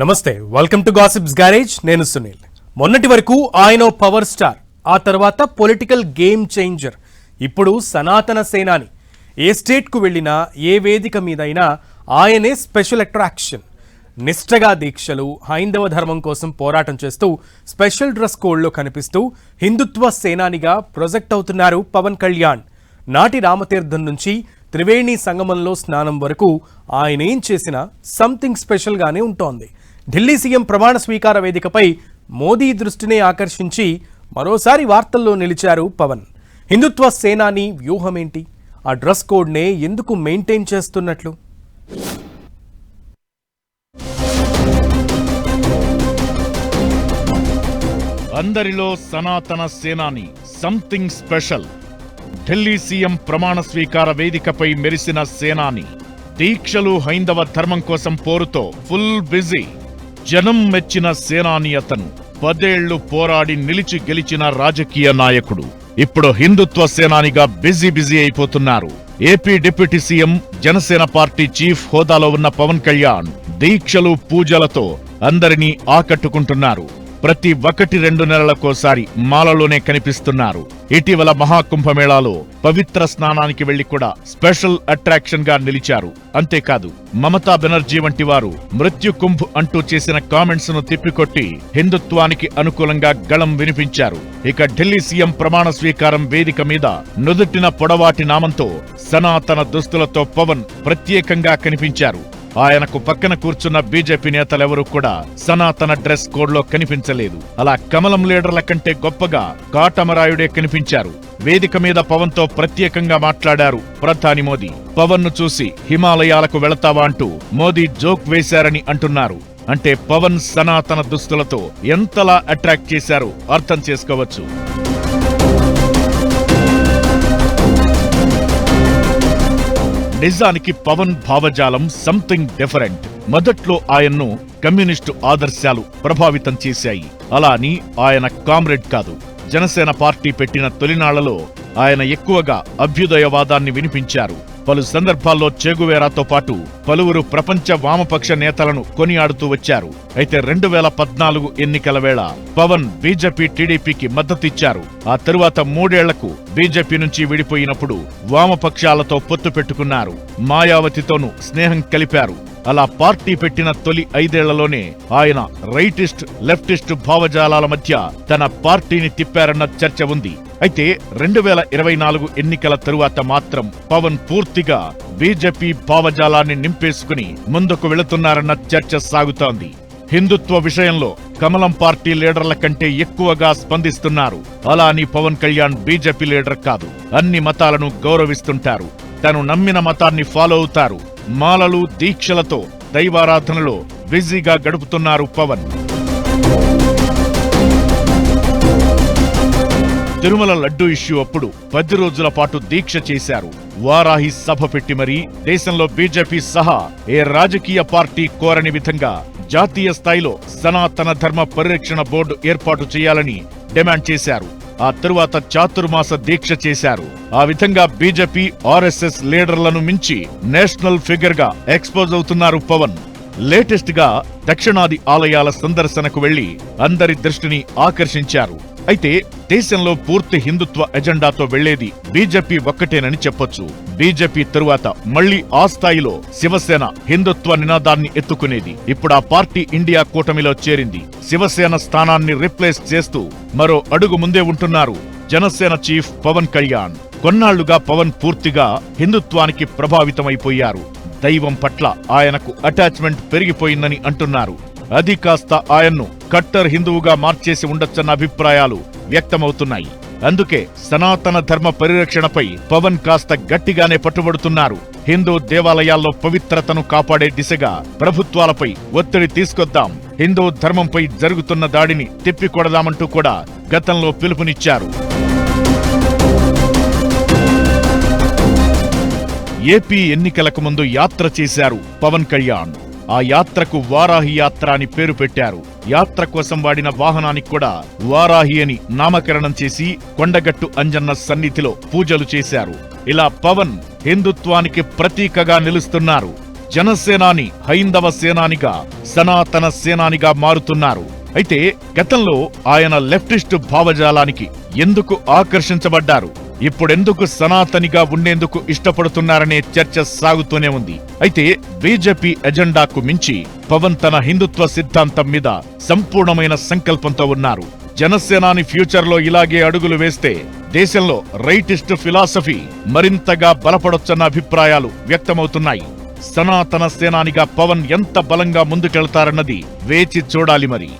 నమస్తే welcome to gossips garage నేను సునీల్. మొన్నటి వరకు ఆయన ఓ పవర్ స్టార్ ఆ తర్వాత పొలిటికల్ గేమ్ చేంజర్ ఇప్పుడు సనాతన సేనాని. ఏ స్టేట్కు వెళ్ళినా ఏ వేదిక మీదైనా ఆయనే స్పెషల్ అట్రాక్షన్ నిష్ఠగా దీక్షలు హైందవ ధర్మం కోసం పోరాటం చేస్తూ స్పెషల్ డ్రెస్ కోడ్లో కనిపిస్తూ హిందుత్వ సేనానిగా ప్రొజెక్ట్ అవుతున్నారు పవన్ కళ్యాణ్. నాటి రామతీర్థం నుంచి త్రివేణి సంగమంలో స్నానం వరకు ఆయన ఏం చేసినా సంథింగ్ స్పెషల్గానే ఉంటోంది. ఢిల్లీ సీఎం ప్రమాణ స్వీకార వేదికపై మోదీ దృష్టిని ఆకర్షించి మరోసారి వార్తల్లో నిలిచారు పవన్. హిందుత్వ సేనాని వ్యూహమేంటి? ఆ డ్రెస్ కోడ్నే ఎందుకు మెయింటైన్ చేస్తున్నట్లు? అందరిలో సనాతన సేనాని సంథింగ్ స్పెషల్ ఢిల్లీ సీఎం ప్రమాణ స్వీకార వేదికపై మెరిసిన సేనాని దీక్షలు హైందవ ధర్మం కోసం పోరుతో ఫుల్ బిజీ జనం మెచ్చిన సేనాని అతను. పదేళ్ళు పోరాడి నిలిచి గెలిచిన రాజకీయ నాయకుడు. ఇప్పుడు హిందుత్వ సేనానిగా బిజీ బిజీ అయిపోతున్నారు. AP deputy CM Janasena party chief హోదాలో ఉన్న పవన్ కళ్యాణ్ దీక్షలు పూజలతో అందరినీ ఆకట్టుకుంటున్నారు. ప్రతి ఒకటి రెండు నెలలకోసారి మాలలోనే కనిపిస్తున్నారు. ఇటీవల మహాకుంభమేళాలో పవిత్ర స్నానానికి వెళ్ళి కూడా స్పెషల్ అట్రాక్షన్గా నిలిచారు. అంతేకాదు మమతా బెనర్జీ వంటి వారు మృత్యు కుంభ్ అంటూ చేసిన కామెంట్స్ను తిప్పికొట్టి హిందుత్వానికి అనుకూలంగా గళం వినిపించారు. ఇక ఢిల్లీ సీఎం ప్రమాణ స్వీకారం వేదిక మీద నుదుటిన పొడవాటి నామంతో సనాతన దుస్తులతో పవన్ ప్రత్యేకంగా కనిపించారు. ఆయనకు పక్కన కూర్చున్న బీజేపీ నేతలెవరూ కూడా సనాతన డ్రెస్ కోడ్లో కనిపించలేదు. అలా కమలం లీడర్ల కంటే గొప్పగా కాటమరాయుడే కనిపించారు. వేదిక మీద పవన్తో ప్రత్యేకంగా మాట్లాడారు ప్రధాని మోదీ. పవన్ను చూసి హిమాలయాలకు వెళతావా అంటూ మోదీ జోక్ వేశారని అంటున్నారు. అంటే పవన్ సనాతన దుస్తులతో ఎంతలా అట్రాక్ట్ చేశారో అర్థం చేసుకోవచ్చు. నిజానికి పవన్ భావజాలం సంథింగ్ డిఫరెంట్. మొదట్లో ఆయన్ను కమ్యూనిస్టు ఆదర్శాలు ప్రభావితం చేశాయి. అలా అని ఆయన కామ్రేడ్ కాదు. జనసేన పార్టీ పెట్టిన తొలినాళ్ళలో ఆయన ఎక్కువగా అభ్యుదయవాదాన్ని వినిపించారు. పలు సందర్భాల్లో చేగువేరాతో పాటు పలువురు ప్రపంచ వామపక్ష నేతలను కొనియాడుతూ వచ్చారు. అయితే రెండు వేల పద్నాలుగు ఎన్నికల వేళ పవన్ బీజేపీ టీడీపీకి మద్దతిచ్చారు. ఆ తరువాత మూడేళ్ళకు బీజేపీ నుంచి విడిపోయినప్పుడు వామపక్షాలతో పొత్తు పెట్టుకున్నారు. మాయావతితోనూ స్నేహం కలిపారు. అలా పార్టీ పెట్టిన తొలి ఐదేళ్ళలోనే ఆయన రైటిస్ట్ లెఫ్టిస్ట్ భావజాలాల మధ్య తన పార్టీని తిప్పారన్న చర్చ ఉంది. అయితే రెండు వేల ఇరవై నాలుగు ఎన్నికల తరువాత మాత్రం పవన్ పూర్తిగా బీజేపీ భావజాలాన్ని నింపేసుకుని ముందుకు వెళుతున్నారన్న చర్చ సాగుతోంది. హిందుత్వ విషయంలో కమలం పార్టీ లీడర్ల కంటే ఎక్కువగా స్పందిస్తున్నారు. అలా అని పవన్ కళ్యాణ్ బీజేపీ లీడర్ కాదు. అన్ని మతాలను గౌరవిస్తుంటారు. తను నమ్మిన మతాన్ని ఫాలో అవుతారు. మాలలు దీక్షలతో దైవారాధనలో బిజీగా గడుపుతున్నారు పవన్. తిరుమల లడ్డు ఇష్యూ అప్పుడు పది రోజుల పాటు దీక్ష చేశారు. వారాహి సభ పెట్టి మరీ దేశంలో బీజేపీ సహా ఏ రాజకీయ పార్టీ కోరని విధంగా జాతీయ స్థాయిలో సనాతన ధర్మ పరిరక్షణ బోర్డు ఏర్పాటు చేయాలని డిమాండ్ చేశారు. ఆ తరువాత చాతుర్మాస దీక్ష చేశారు. ఆ విధంగా బీజేపీ ఆర్ఎస్ఎస్ లీడర్లను మించి నేషనల్ ఫిగర్గా ఎక్స్పోజ్ అవుతున్నారు పవన్. లేటెస్ట్గా దక్షిణాది ఆలయాల సందర్శనకు వెళ్ళి అందరి దృష్టిని ఆకర్షించారు. అయితే దేశంలో పూర్తి హిందుత్వ ఎజెండాతో వెళ్ళేది బీజేపీ ఒక్కటేనని చెప్పొచ్చు. బీజేపీ తరువాత మళ్ళీ ఆ స్థాయిలో శివసేన హిందుత్వ నినాదాన్ని ఎత్తుకునేది. ఇప్పుడు ఆ పార్టీ ఇండియా కూటమిలో చేరింది. శివసేన స్థానాన్ని రిప్లేస్ చేస్తూ మరో అడుగు ముందే ఉంటున్నారు జనసేన చీఫ్ పవన్ కళ్యాణ్. కొన్నాళ్ళుగా పవన్ పూర్తిగా హిందుత్వానికి ప్రభావితమైపోయారు. దైవం పట్ల ఆయనకు అటాచ్మెంట్ పెరిగిపోయిందని అంటున్నారు. అది కాస్త ఆయన్ను కట్టర్ హిందువుగా మార్చేసి ఉండొచ్చన్న అభిప్రాయాలు వ్యక్తమవుతున్నాయి. అందుకే సనాతన ధర్మ పరిరక్షణపై పవన్ కాస్త గట్టిగానే పట్టుబడుతున్నారు. హిందూ దేవాలయాల్లో పవిత్రతను కాపాడే దిశగా ప్రభుత్వాలపై ఒత్తిడి తీసుకొద్దాం. హిందూ ధర్మంపై జరుగుతున్న దాడిని తిప్పికొడదామంటూ కూడా గతంలో పిలుపునిచ్చారు. ఏపీ ఎన్నికలకు ముందు యాత్ర చేశారు పవన్ కళ్యాణ్. ఆ యాత్రకు వారాహి యాత్ర అని పేరు పెట్టారు. యాత్ర కోసం వాడిన వాహనానికి కూడా వారాహి అని నామకరణం చేసి కొండగట్టు అంజన్న సన్నిధిలో పూజలు చేశారు. ఇలా పవన్ హిందుత్వానికి ప్రతీకగా నిలుస్తున్నారు. జనసేనాని హైందవ సేనానిగా సనాతన సేనానిగా మారుతున్నారు. అయితే గతంలో ఆయన లెఫ్టిస్టు భావజాలానికి ఎందుకు ఆకర్షించబడ్డారు? ఇప్పుడెందుకు సనాతనిగా ఉండేందుకు ఇష్టపడుతున్నారనే చర్చ సాగుతూనే ఉంది. అయితే బీజేపీ ఎజెండాకు మించి పవన్ తన హిందుత్వ సిద్ధాంతం మీద సంపూర్ణమైన సంకల్పంతో ఉన్నారు. జనసేనాని ఫ్యూచర్లో ఇలాగే అడుగులు వేస్తే దేశంలో రైటిస్ట్ ఫిలాసఫీ మరింతగా బలపడొచ్చన్న అభిప్రాయాలు వ్యక్తమవుతున్నాయి. సనాతన సేనానిగా పవన్ ఎంత బలంగా ముందుకెళ్తారన్నది వేచి చూడాలి మరి.